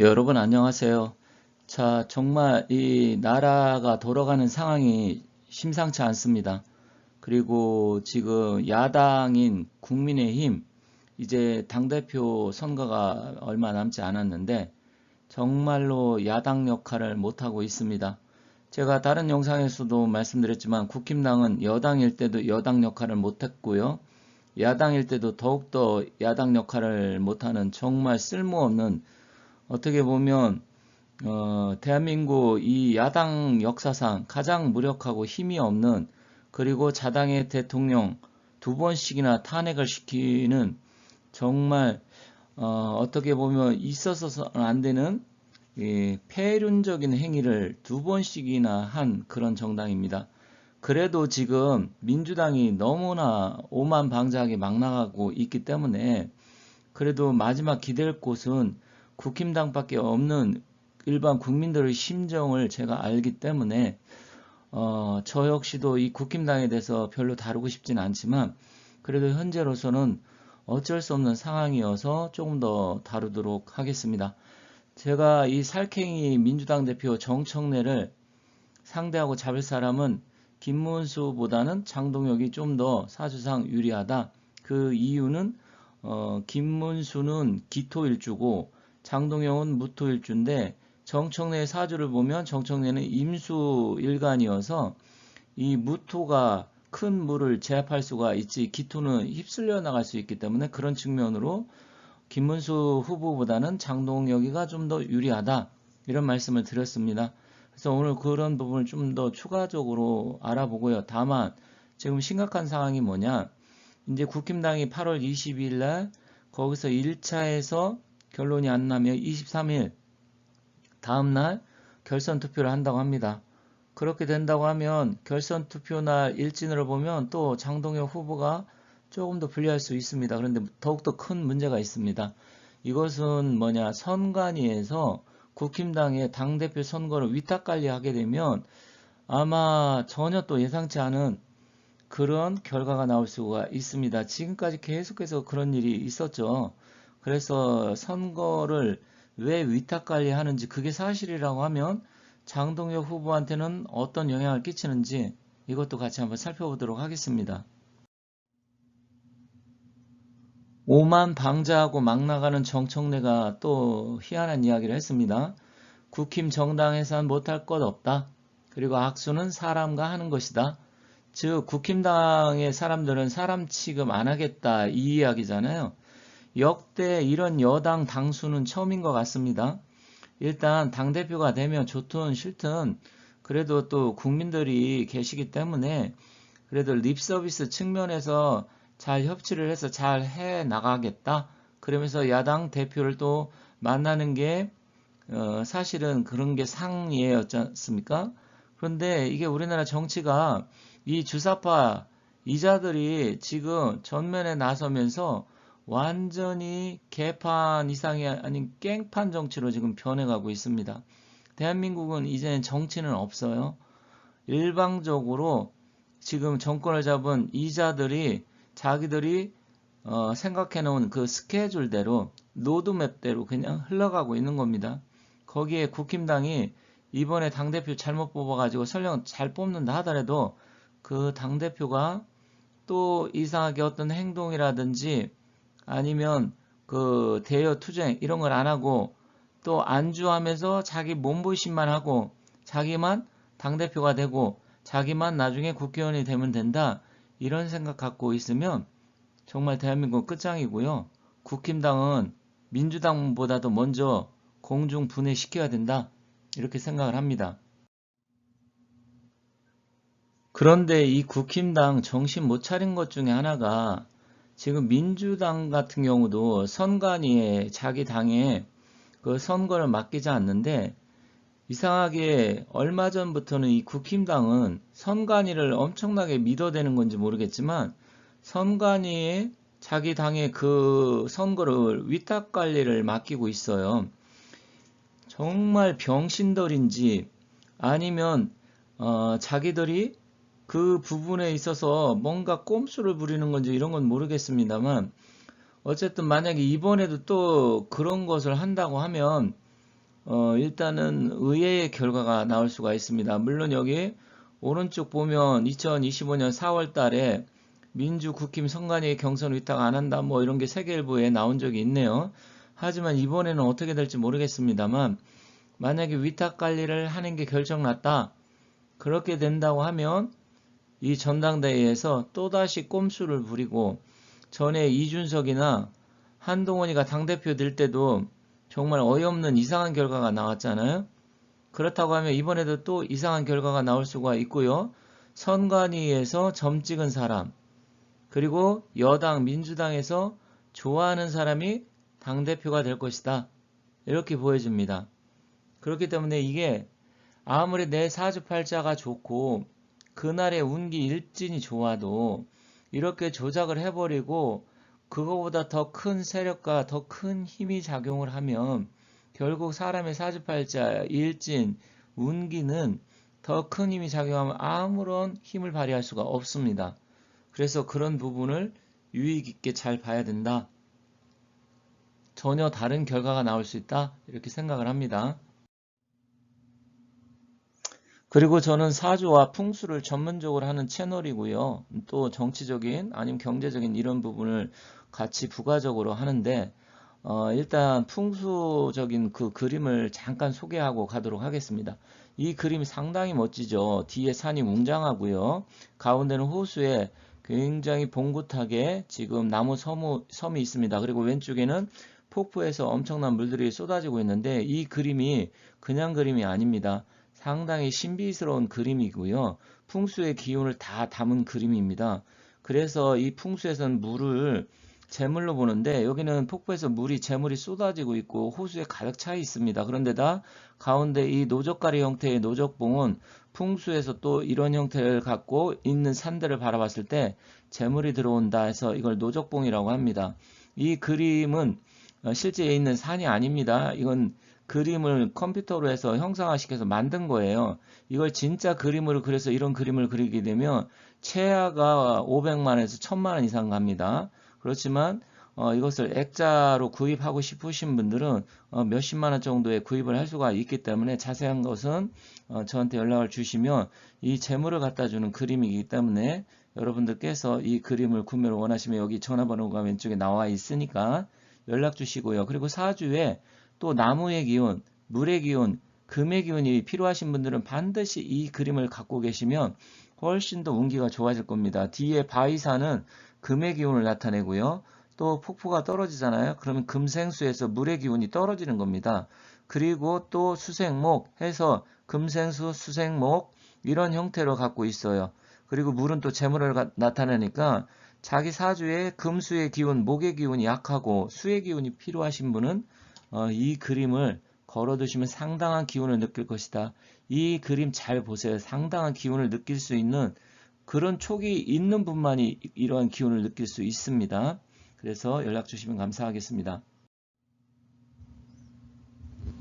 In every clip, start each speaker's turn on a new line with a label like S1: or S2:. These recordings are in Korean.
S1: 여러분 안녕하세요. 자, 정말 이 나라가 돌아가는 상황이 심상치 않습니다. 그리고 지금 야당인 국민의힘 이제 당대표 선거가 얼마 남지 않았는데 정말로 야당 역할을 못하고 있습니다. 제가 다른 영상에서도 말씀드렸지만 국힘당은 여당일 때도 여당 역할을 못했고요. 야당일 때도 더욱더 야당 역할을 못하는 정말 쓸모없는 어떻게 보면 어, 대한민국 이 야당 역사상 가장 무력하고 힘이 없는 그리고 자당의 대통령 두 번씩이나 탄핵을 시키는 정말 어, 어떻게 보면 있어서는 안 되는 이 폐륜적인 행위를 두 번씩이나 한 그런 정당입니다. 그래도 지금 민주당이 너무나 오만방자하게 막 나가고 있기 때문에 그래도 마지막 기댈 곳은 국힘당밖에 없는 일반 국민들의 심정을 제가 알기 때문에 어, 저 역시도 이 국힘당에 대해서 별로 다루고 싶진 않지만 그래도 현재로서는 어쩔 수 없는 상황이어서 조금 더 다루도록 하겠습니다. 제가 이 살쾡이 민주당 대표 정청래를 상대하고 잡을 사람은 김문수보다는 장동혁이 좀 더 사주상 유리하다. 그 이유는 어, 김문수는 기토일주고 장동혁은 무토일주인데 정청래의 사주를 보면 정청래는 임수 일간이어서 이 무토가 큰 물을 제압할 수가 있지 기토는 휩쓸려 나갈 수 있기 때문에 그런 측면으로 김문수 후보보다는 장동혁이가 좀 더 유리하다 이런 말씀을 드렸습니다. 그래서 오늘 그런 부분을 좀 더 추가적으로 알아보고요. 다만 지금 심각한 상황이 뭐냐 이제 국힘당이 8월 22일 날 거기서 1차에서 결론이 안 나면 23일 다음날 결선 투표를 한다고 합니다. 그렇게 된다고 하면 결선 투표 날 일진으로 보면 또 장동혁 후보가 조금 더 불리할 수 있습니다. 그런데 더욱더 큰 문제가 있습니다. 이것은 뭐냐 선관위에서 국힘당의 당대표 선거를 위탁관리하게 되면 아마 전혀 또 예상치 않은 그런 결과가 나올 수가 있습니다. 지금까지 계속해서 그런 일이 있었죠. 그래서 선거를 왜 위탁 관리 하는지 그게 사실이라고 하면 장동혁 후보한테는 어떤 영향을 끼치는지 이것도 같이 한번 살펴보도록 하겠습니다. 오만 방자하고 막 나가는 정청래가 또 희한한 이야기를 했습니다. 국힘 정당에선 못할 것 없다. 그리고 악수는 사람과 하는 것이다. 즉 국힘당의 사람들은 사람 취급 안 하겠다 이 이야기잖아요. 역대 이런 여당 당수는 처음인 것 같습니다. 일단 당대표가 되면 좋든 싫든 그래도 또 국민들이 계시기 때문에 그래도 립서비스 측면에서 잘 협치를 해서 잘 해 나가겠다. 그러면서 야당 대표를 또 만나는 게 어, 사실은 그런 게 상이었지 않습니까? 그런데 이게 우리나라 정치가 이 주사파 이자들이 지금 전면에 나서면서 완전히 개판 이상이 아닌 깽판 정치로 지금 변해가고 있습니다. 대한민국은 이제는 정치는 없어요. 일방적으로 지금 정권을 잡은 이자들이 자기들이 어, 생각해 놓은 그 스케줄대로 로드맵대로 그냥 흘러가고 있는 겁니다. 거기에 국힘당이 이번에 당대표 잘못 뽑아가지고 설령 잘 뽑는다 하더라도 그 당대표가 또 이상하게 어떤 행동이라든지 아니면 그 대여 투쟁 이런 걸 안 하고 또 안주하면서 자기 몸보신만 하고 자기만 당대표가 되고 자기만 나중에 국회의원이 되면 된다 이런 생각 갖고 있으면 정말 대한민국 끝장이고요. 국힘당은 민주당보다도 먼저 공중 분해시켜야 된다 이렇게 생각을 합니다. 그런데 이 국힘당 정신 못 차린 것 중에 하나가 지금 민주당 같은 경우도 선관위에 자기 당에 그 선거를 맡기지 않는데 이상하게 얼마 전부터는 이 국힘당은 선관위를 엄청나게 믿어대는 건지 모르겠지만 선관위에 자기 당의 그 선거를 위탁 관리를 맡기고 있어요. 정말 병신들인지 아니면 어, 자기들이 그 부분에 있어서 뭔가 꼼수를 부리는 건지 이런 건 모르겠습니다만 어쨌든 만약에 이번에도 또 그런 것을 한다고 하면 어, 일단은 의외의 결과가 나올 수가 있습니다. 물론 여기 오른쪽 보면 2025년 4월 달에 민주 국힘 선관위 경선 위탁 안 한다 뭐 이런 게 세계일보에 나온 적이 있네요. 하지만 이번에는 어떻게 될지 모르겠습니다만 만약에 위탁 관리를 하는 게 결정났다. 그렇게 된다고 하면 이 전당대회에서 또다시 꼼수를 부리고 전에 이준석이나 한동훈이가 당대표 될 때도 정말 어이없는 이상한 결과가 나왔잖아요. 그렇다고 하면 이번에도 또 이상한 결과가 나올 수가 있고요. 선관위에서 점 찍은 사람, 그리고 여당 민주당에서 좋아하는 사람이 당대표가 될 것이다. 이렇게 보여집니다. 그렇기 때문에 이게 아무리 내 사주팔자가 좋고 그날의 운기 일진이 좋아도 이렇게 조작을 해버리고 그거보다 더 큰 세력과 더 큰 힘이 작용을 하면 결국 사람의 사주팔자, 일진, 운기는 더 큰 힘이 작용하면 아무런 힘을 발휘할 수가 없습니다. 그래서 그런 부분을 유익 있게 잘 봐야 된다. 전혀 다른 결과가 나올 수 있다. 이렇게 생각을 합니다. 그리고 저는 사주와 풍수를 전문적으로 하는 채널이고요. 또 정치적인 아니면 경제적인 이런 부분을 같이 부가적으로 하는데 어, 일단 풍수적인 그 그림을 잠깐 소개하고 가도록 하겠습니다. 이 그림이 상당히 멋지죠. 뒤에 산이 웅장하고요. 가운데는 호수에 굉장히 봉긋하게 지금 나무 섬우, 섬이 있습니다. 그리고 왼쪽에는 폭포에서 엄청난 물들이 쏟아지고 있는데 이 그림이 그냥 그림이 아닙니다. 상당히 신비스러운 그림이고요. 풍수의 기운을 다 담은 그림입니다. 그래서 이 풍수에서는 물을 재물로 보는데 여기는 폭포에서 물이 재물이 쏟아지고 있고 호수에 가득 차 있습니다. 그런데다 가운데 이 노적가리 형태의 노적봉은 풍수에서 또 이런 형태를 갖고 있는 산들을 바라봤을 때 재물이 들어온다 해서 이걸 노적봉이라고 합니다. 이 그림은 어, 실제 있는 산이 아닙니다. 이건 그림을 컴퓨터로 해서 형상화시켜서 만든 거예요. 이걸 진짜 그림으로 그려서 이런 그림을 그리게 되면 최하가 500만에서 1000만원 이상 갑니다. 그렇지만 어, 이것을 액자로 구입하고 싶으신 분들은 어, 몇십만 원 정도에 구입을 할 수가 있기 때문에 자세한 것은 어, 저한테 연락을 주시면 이 재물을 갖다 주는 그림이기 때문에 여러분들께서 이 그림을 구매를 원하시면 여기 전화번호가 왼쪽에 나와 있으니까 연락 주시고요. 그리고 사주에 또 나무의 기운, 물의 기운, 금의 기운이 필요하신 분들은 반드시 이 그림을 갖고 계시면 훨씬 더 운기가 좋아질 겁니다. 뒤에 바위산은 금의 기운을 나타내고요. 또 폭포가 떨어지잖아요. 그러면 금생수에서 물의 기운이 떨어지는 겁니다. 그리고 또 수생목 해서 금생수, 수생목 이런 형태로 갖고 있어요. 그리고 물은 또 재물을 나타내니까 자기 사주에 금수의 기운, 목의 기운이 약하고 수의 기운이 필요하신 분은 어, 이 그림을 걸어두시면 상당한 기운을 느낄 것이다. 이 그림 잘 보세요. 상당한 기운을 느낄 수 있는 그런 촉이 있는 분만이 이러한 기운을 느낄 수 있습니다. 그래서 연락 주시면 감사하겠습니다.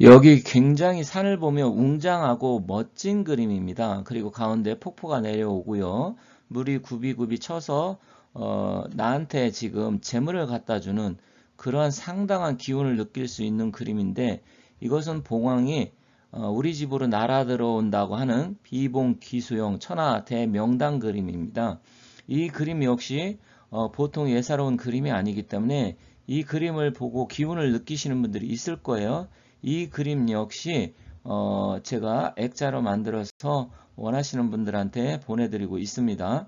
S1: 여기 굉장히 산을 보면 웅장하고 멋진 그림입니다. 그리고 가운데 폭포가 내려오고요. 물이 굽이굽이 쳐서 어, 나한테 지금 재물을 갖다 주는 그러한 상당한 기운을 느낄 수 있는 그림인데 이것은 봉황이 어, 우리 집으로 날아 들어온다고 하는 비봉 기수용 천하 대명당 그림입니다. 이 그림 역시 어, 보통 예사로운 그림이 아니기 때문에 이 그림을 보고 기운을 느끼시는 분들이 있을 거예요. 이 그림 역시 어, 제가 액자로 만들어서 원하시는 분들한테 보내드리고 있습니다.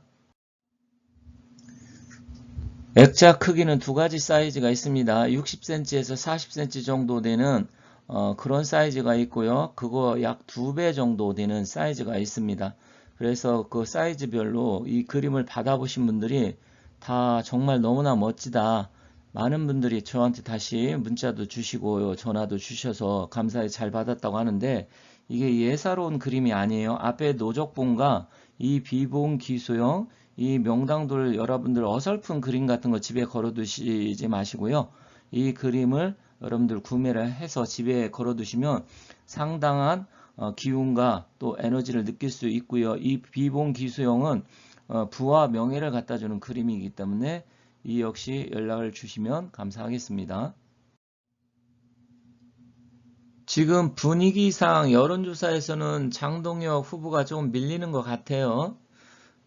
S1: 액자 크기는 두 가지 사이즈가 있습니다. 60cm에서 40cm 정도 되는 어, 그런 사이즈가 있고요. 그거 약 두 배 정도 되는 사이즈가 있습니다. 그래서 그 사이즈별로 이 그림을 받아보신 분들이 다 정말 너무나 멋지다. 많은 분들이 저한테 다시 문자도 주시고 전화도 주셔서 감사히 잘 받았다고 하는데 이게 예사로운 그림이 아니에요. 앞에 노적봉과 이 비봉 기소형 이 명당돌 여러분들 어설픈 그림 같은 거 집에 걸어 두시지 마시고요. 이 그림을 여러분들 구매를 해서 집에 걸어 두시면 상당한 어, 기운과 또 에너지를 느낄 수 있고요. 이 비봉 기수형은 어, 부와 명예를 갖다 주는 그림이기 때문에 이 역시 연락을 주시면 감사하겠습니다. 지금 분위기상 여론조사에서는 장동혁 후보가 좀 밀리는 것 같아요.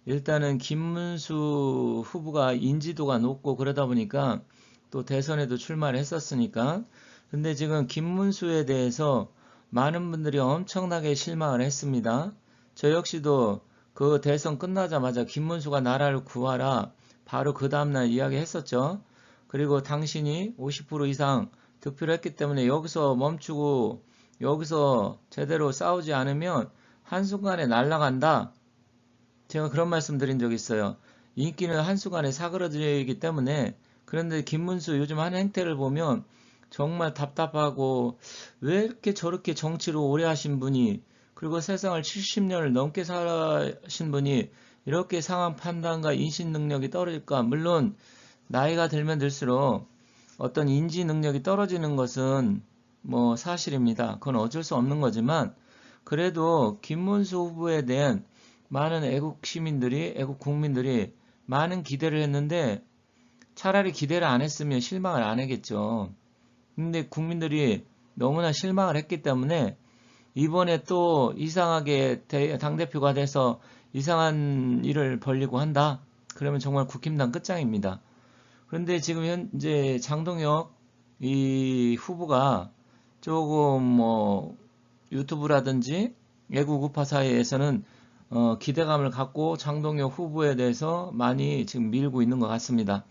S1: 일단은 김문수 후보가 인지도가 높고 그러다 보니까 또 대선에도 출마를 했었으니까. 근데 지금 김문수에 대해서 많은 분들이 엄청나게 실망을 했습니다. 저 역시도 그 대선 끝나자마자 김문수가 나라를 구하라 바로 그 다음날 이야기 했었죠. 그리고 당신이 50% 이상 득표를 했기 때문에 여기서 멈추고 여기서 제대로 싸우지 않으면 한순간에 날아간다. 제가 그런 말씀 드린 적 있어요. 인기는 한순간에 사그러지기 때문에 그런데 김문수 요즘 하는 행태를 보면 정말 답답하고 왜 이렇게 저렇게 정치를 오래 하신 분이 그리고 세상을 70년을 넘게 살아신 분이 이렇게 상황 판단과 인식 능력이 떨어질까? 물론 나이가 들면 들수록 어떤 인지 능력이 떨어지는 것은 뭐 사실입니다. 그건 어쩔 수 없는 거지만 그래도 김문수 후보에 대한 많은 애국 시민들이 애국 국민들이 많은 기대를 했는데 차라리 기대를 안 했으면 실망을 안 하겠죠. 근데 국민들이 너무나 실망을 했기 때문에 이번에 또 이상하게 당대표가 돼서 이상한 일을 벌리고 한다. 그러면 정말 국힘당 끝장입니다. 그런데 지금 현재 장동혁 이 후보가 조금 뭐 유튜브라든지 외국 우파 사이에서는 어 기대감을 갖고 장동혁 후보에 대해서 많이 지금 밀고 있는 것 같습니다.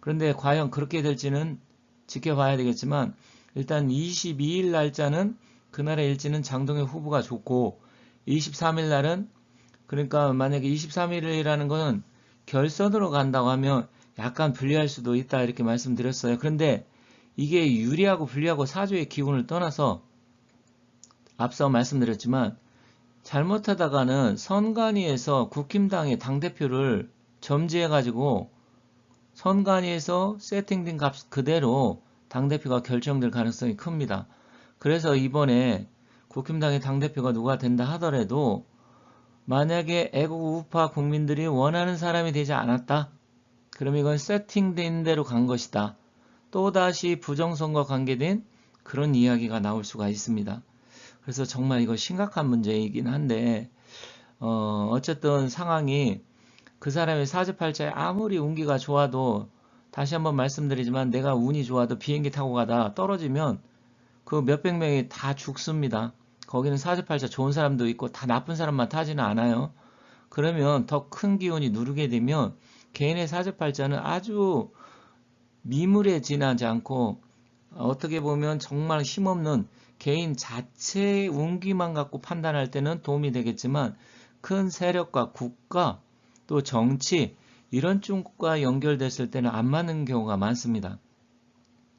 S1: 그런데 과연 그렇게 될지는 지켜봐야 되겠지만 일단 22일 날짜는 그날의 일지는 장동혁 후보가 좋고 23일 날은 그러니까 만약에 23일이라는 거는 결선으로 간다고 하면 약간 불리할 수도 있다 이렇게 말씀드렸어요. 그런데 이게 유리하고 불리하고 사주의 기운을 떠나서 앞서 말씀드렸지만 잘못하다가는 선관위에서 국힘당의 당대표를 점지해가지고 선관위에서 세팅된 값 그대로 당대표가 결정될 가능성이 큽니다. 그래서 이번에 국힘당의 당대표가 누가 된다 하더라도 만약에 애국 우파 국민들이 원하는 사람이 되지 않았다. 그럼 이건 세팅된 대로 간 것이다. 또다시 부정선거 관계된 그런 이야기가 나올 수가 있습니다. 그래서 정말 이거 심각한 문제이긴 한데 어, 어쨌든 상황이 그 사람의 사주팔자에 아무리 운기가 좋아도 다시 한번 말씀드리지만 내가 운이 좋아도 비행기 타고 가다 떨어지면 그 몇백 명이 다 죽습니다. 거기는 사주팔자 좋은 사람도 있고 다 나쁜 사람만 타지는 않아요. 그러면 더 큰 기운이 누르게 되면 개인의 사주팔자는 아주 미물에 지나지 않고 어떻게 보면 정말 힘없는 개인 자체의 운기만 갖고 판단할 때는 도움이 되겠지만 큰 세력과 국가 또 정치 이런 쪽과 연결됐을 때는 안 맞는 경우가 많습니다.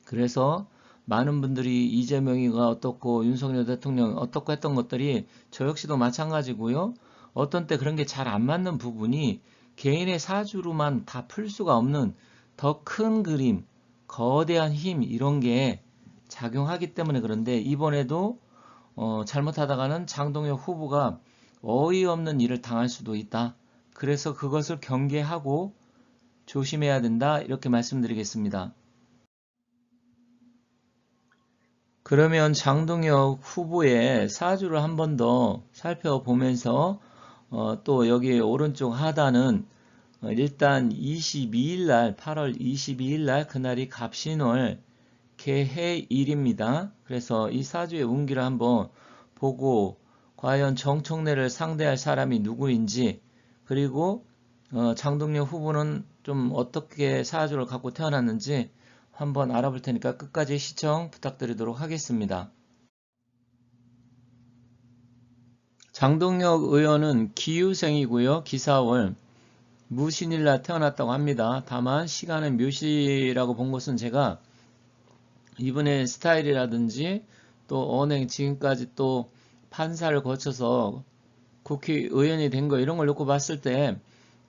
S1: 그래서 많은 분들이 이재명이가 어떻고 윤석열 대통령 어떻고 했던 것들이 저 역시도 마찬가지고요. 어떤 때 그런 게 잘 안 맞는 부분이 개인의 사주로만 다 풀 수가 없는 더 큰 그림, 거대한 힘 이런 게 작용하기 때문에 그런데 이번에도 어, 잘못하다가는 장동혁 후보가 어이없는 일을 당할 수도 있다. 그래서 그것을 경계하고 조심해야 된다. 이렇게 말씀드리겠습니다. 그러면 장동혁 후보의 사주를 한 번 더 살펴보면서 어, 또 여기 오른쪽 하단은 어, 일단 22일 날 8월 22일 날 그날이 갑신월 개해일입니다. 그래서 이 사주의 운기를 한번 보고 과연 정청래를 상대할 사람이 누구인지 그리고 어, 장동혁 후보는 좀 어떻게 사주를 갖고 태어났는지 한번 알아볼 테니까 끝까지 시청 부탁드리도록 하겠습니다. 장동혁 의원은 기유생이고요. 기사월 무신일날 태어났다고 합니다. 다만 시간은 묘시라고 본 것은 제가 이분의 스타일이라든지 또 언행 지금까지 또 판사를 거쳐서 국회의원이 된 거 이런 걸 놓고 봤을 때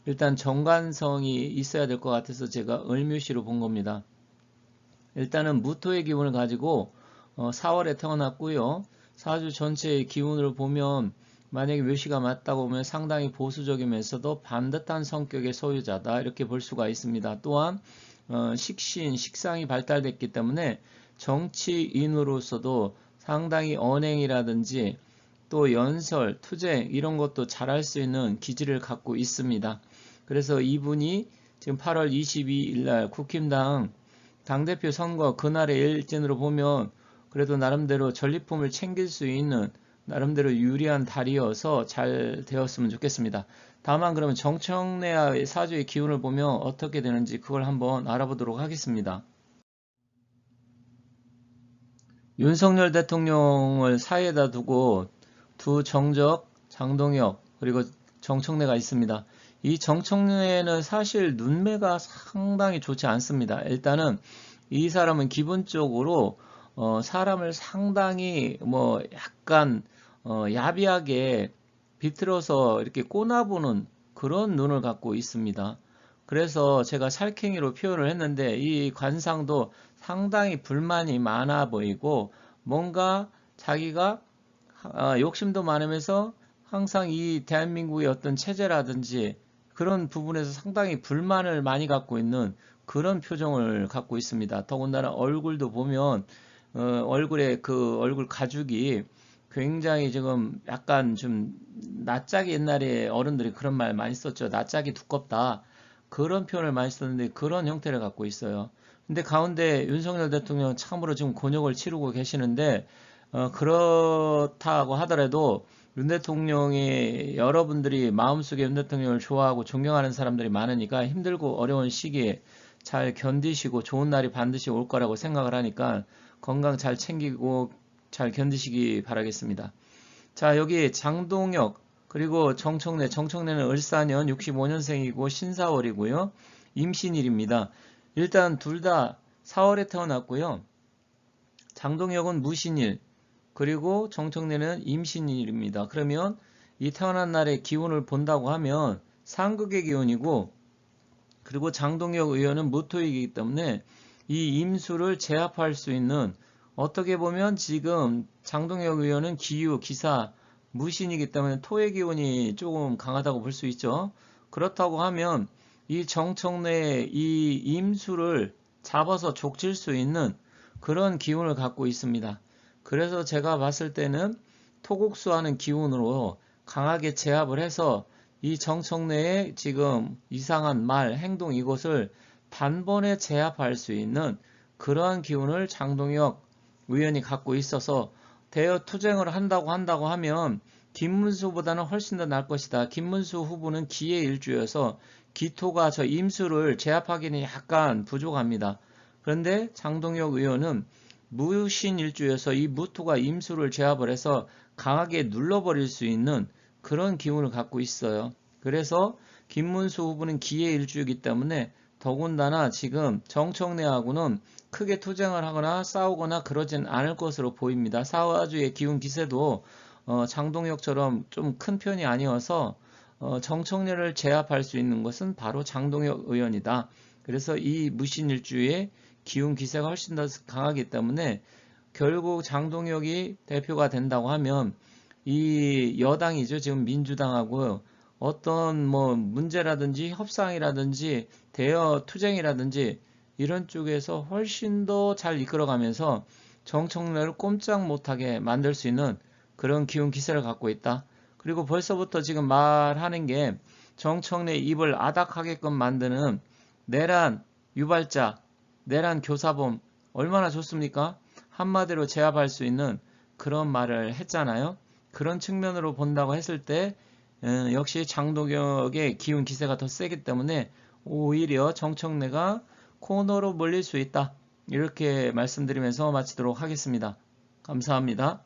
S1: 일단 정관성이 있어야 될 것 같아서 제가 을묘시로 본 겁니다. 일단은 무토의 기운을 가지고 4월에 어, 태어났고요. 사주 전체의 기운을 보면 만약에 묘시가 맞다고 보면 상당히 보수적이면서도 반듯한 성격의 소유자다 이렇게 볼 수가 있습니다. 또한 어, 식신, 식상이 발달됐기 때문에 정치인으로서도 상당히 언행이라든지 또 연설, 투쟁 이런 것도 잘할 수 있는 기질을 갖고 있습니다. 그래서 이분이 지금 8월 22일 날 국힘당 당대표 선거 그날의 일진으로 보면 그래도 나름대로 전리품을 챙길 수 있는 나름대로 유리한 달이어서 잘 되었으면 좋겠습니다. 다만 그러면 정청래의 사주의 기운을 보면 어떻게 되는지 그걸 한번 알아보도록 하겠습니다. 윤석열 대통령을 사이에다 두고 두 정적, 장동혁 그리고 정청래가 있습니다. 이 정청래는 사실 눈매가 상당히 좋지 않습니다. 일단은 이 사람은 기본적으로 어, 사람을 상당히 뭐 약간 어, 야비하게 비틀어서 이렇게 꼬나보는 그런 눈을 갖고 있습니다. 그래서 제가 살쾡이로 표현을 했는데 이 관상도 상당히 불만이 많아 보이고 뭔가 자기가 아, 욕심도 많으면서 항상 이 대한민국의 어떤 체제라든지 그런 부분에서 상당히 불만을 많이 갖고 있는 그런 표정을 갖고 있습니다. 더군다나 얼굴도 보면 어, 얼굴에 그 얼굴 가죽이 굉장히 지금 약간 좀 낯짝이 옛날에 어른들이 그런 말 많이 썼죠. 낯짝이 두껍다. 그런 표현을 많이 썼는데 그런 형태를 갖고 있어요. 근데 가운데 윤석열 대통령 참으로 지금 곤욕을 치르고 계시는데 어, 그렇다고 하더라도 윤 대통령이 여러분들이 마음속에 윤 대통령을 좋아하고 존경하는 사람들이 많으니까 힘들고 어려운 시기에 잘 견디시고 좋은 날이 반드시 올 거라고 생각을 하니까 건강 잘 챙기고 잘 견디시기 바라겠습니다. 자, 여기 장동혁, 그리고 정청래, 정청래는 을사년 65년생이고 신사월이고요. 임신일입니다. 일단 둘 다 4월에 태어났고요. 장동혁은 무신일, 그리고 정청래는 임신일입니다. 그러면 이 태어난 날의 기운을 본다고 하면 상극의 기운이고 그리고 장동혁 의원은 무토이기 때문에 이 임수를 제압할 수 있는 어떻게 보면 지금 장동혁 의원은 기유, 기사, 무신이기 때문에 토의 기운이 조금 강하다고 볼 수 있죠. 그렇다고 하면 이 정청래의 이 임수를 잡아서 족칠 수 있는 그런 기운을 갖고 있습니다. 그래서 제가 봤을 때는 토국수하는 기운으로 강하게 제압을 해서 이 정청래의 지금 이상한 말, 행동 이것을 단번에 제압할 수 있는 그러한 기운을 장동혁 의원이 갖고 있어서 대여 투쟁을 한다고 한다고 하면 김문수보다는 훨씬 더 나을 것이다. 김문수 후보는 기의 일주여서 기토가 저 임수를 제압하기는 약간 부족합니다. 그런데 장동혁 의원은 무신 일주여서 이 무토가 임수를 제압을 해서 강하게 눌러버릴 수 있는 그런 기운을 갖고 있어요. 그래서 김문수 후보는 기의 일주이기 때문에 더군다나 지금 정청래하고는 크게 투쟁을 하거나 싸우거나 그러진 않을 것으로 보입니다. 사화주의 기운 기세도 어, 장동혁처럼 좀 큰 편이 아니어서 어, 정청래를 제압할 수 있는 것은 바로 장동혁 의원이다. 그래서 이 무신일주의 기운 기세가 훨씬 더 강하기 때문에 결국 장동혁이 대표가 된다고 하면 이 여당이죠. 지금 민주당하고 어떤 뭐 문제라든지 협상이라든지 대여 투쟁이라든지 이런 쪽에서 훨씬 더 잘 이끌어가면서 정청래를 꼼짝 못하게 만들 수 있는 그런 기운 기세를 갖고 있다. 그리고 벌써부터 지금 말하는 게 정청래 입을 아닥하게끔 만드는 내란 유발자, 내란 교사범 얼마나 좋습니까? 한마디로 제압할 수 있는 그런 말을 했잖아요. 그런 측면으로 본다고 했을 때 음, 역시 장동혁의 기운 기세가 더 세기 때문에 오히려 정청래가 코너로 몰릴 수 있다. 이렇게 말씀드리면서 마치도록 하겠습니다. 감사합니다.